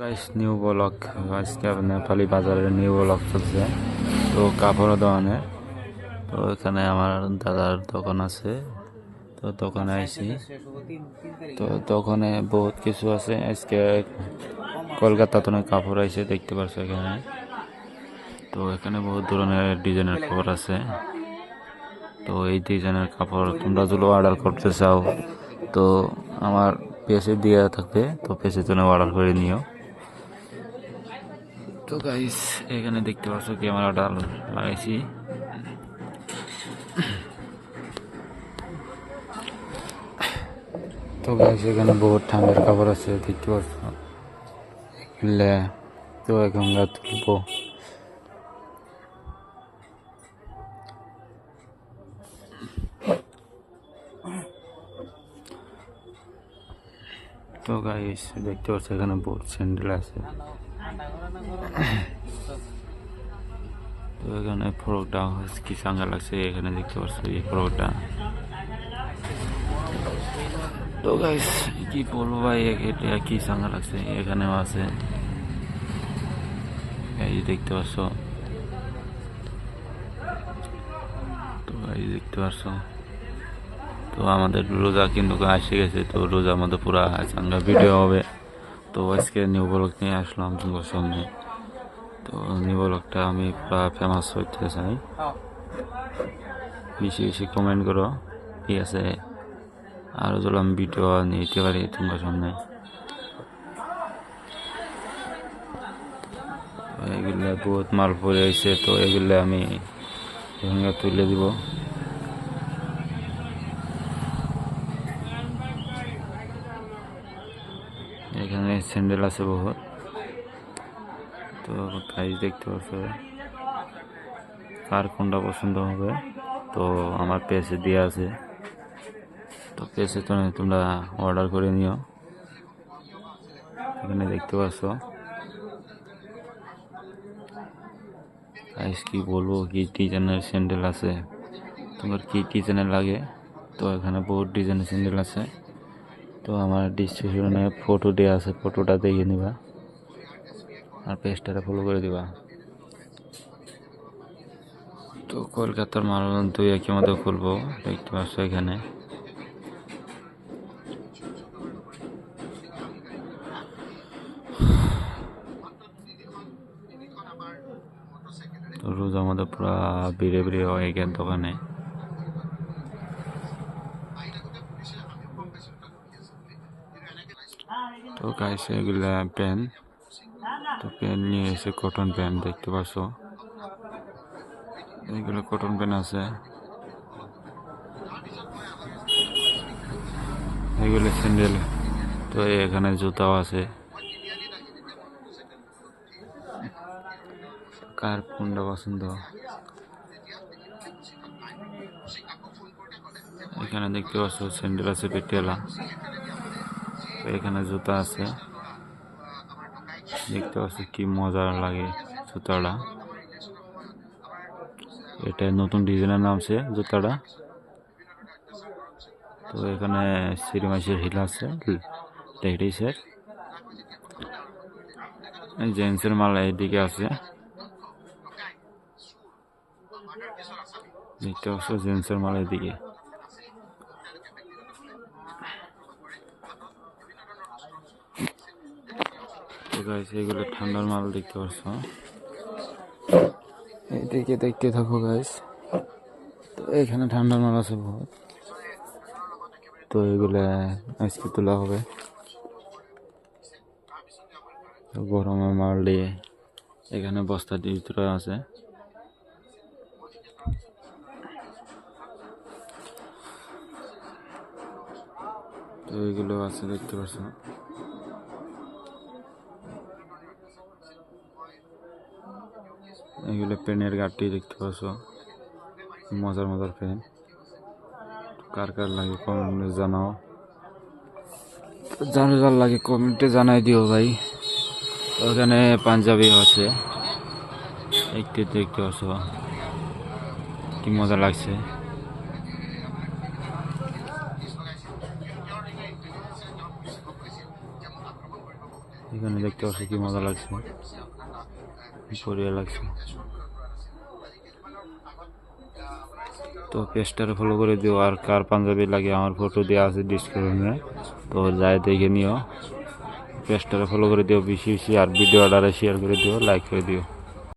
Guys new block আজকে নেপালি বাজারের new block চলছে। তো কাপড়ের দোকানে। তো এখানে আমার দাদার দোকান আছে। তো দোকানে আইছি। তো দোকানে বহুত কিছু আছে। আজকে কলকাতা তো কাপড় আইছে, দেখতে পারছ এখানে। তো এখানে বহুত ধরনের ডিজাইনের কাপড় আছে। তো এই ডিজাইনের কাপড় তোমরা যদি অর্ডার করতে চাও, তো আমার পেসে দেওয়া থাকবে। তো পেজের জন্য অর্ডার করে নিও। তো গাইস এখানে দেখতে পাচ্ছ ক্যামেরাটা লাগাইছি। তো গাইস এখানে বহুত ঠান্ডার কাপড় আছে, দেখতে পাচ্ছ? তো এখানকার তুলবো তো গাইস দেখতে পাচ্ছ এখানে বহুত স্যান্ডেল আছে। তো এখানে ফ্রকটা কি চাঙ্গা লাগছে এখানে দেখতে পাচ্ছ এই ফ্রকটা। তো গাইস কি বলব ভাই এটা কি চাঙ্গা লাগছে? এখানেও আছে। এই দেখতে পাচ্ছ তো এই দেখতে পাচ্ছ তো আমাদের রোজা কিন্তু আসে গেছে। তো রোজা আমাদের পুরা চাঙ্গা ভিডিও হবে। তো আজকে নিউ ব্লগ নিয়ে আসলাম তোমার সামনে। তো নিউ ব্লগটা আমি পুরা ফেমাস হইতে চাই। বেশি বেশি কমেন্ট করো, ঠিক আছে? আরও আমি ভিডিও নিতে পারি তোমার সামনে। এগুলো বহুত মাল পরে আইছে তো এগুলো আমি ভেঙে তুলে দিব এখানে স্যান্ডেল আছে বহুত। তো গাইজ দেখতে পাচ্ছ কার কোনটা পছন্দ হবে? তো আমার পেজে দেওয়া আছে। তো পেজে তো তোমরা অর্ডার করে নিও। এখানে দেখতে পাচ্ছ গাইজ কি বলব, কি ডিজাইনের স্যান্ডেল আছে? তোমার কি ডিজাইনের লাগে? তো এখানে বহুত ডিজাইনের স্যান্ডেল আছে। তো আমার ডিসক্রিপশনে ফটো দেওয়া আছে ফটোটা দেখে নিবা। আর পেজটারে ফলো করে দিবা। তো কলকাতার মাল দুই একই মতো খুলবো, দেখতে পাচ্ছ এখানে। রোজ আমাদের পুরা বিড়ে বিড়ে হয় এখান দোকানে। তো গাইস এগুলা পেন তো পেন নিয়ে এসে কটন পেন দেখতে পাচ্ছ এগুলো কটন পেন আছে। এগুলো স্যান্ডেল তো এখানে জুতাও আছে। কার কোনটা পছন্দ? এখানে দেখতে পাচ্ছ স্যান্ডেল আছে, পেটিয়ালা। এখানে জুতা আছে। দেখতে পাচ্ছি কি মজা লাগে জুতাটা। এটা নতুন ডিজাইনের নামছে জুতাটা। তো এখানে সিরিমাইসের হিল আছে লেডিসের জেন্টসের মাল এইদিকে আছে। দেখতে পাচ্ছ জেন্টসের মাল এইদিকে তো গাইস এগুলো ঠান্ডার মাল দেখতে পাচ্ছ এদিকে দেখতে থাকো গাইস তো এখানে ঠান্ডার মাল আছে বহুত। তো এগুলা আজকে তোলা হবে। গরমের মাল দিয়ে এখানে বস্তা ভিতরে আছে। তো এগুলো আছে দেখতে পাচ্ছ এগুলো পেনের গাড়টি দেখতে পাচ্ছ। মজার মজার পেন। কার কার লাগে কমেন্টে জানাও। যার যার লাগে কমেন্টে জানাই দিও ভাই। ওখানে পাঞ্জাবি আছে। দেখতে দেখতে পাচ্ছ। কি মজা লাগছে। এখানে দেখতে পাচ্ছি কি মজা লাগছে। বড়িয়া লাগছে? তো পেজটারে ফলো করে দিও, আর কার পাঞ্জাবি লাগে আমার ফটো দেওয়া আছে ডিসক্রিপশনে তো যাই দেখে নিও। পেজটারে ফলো করে দিও, বেশি বেশি, আর ভিডিওটারে শেয়ার করে দিও লাইক করে দিও।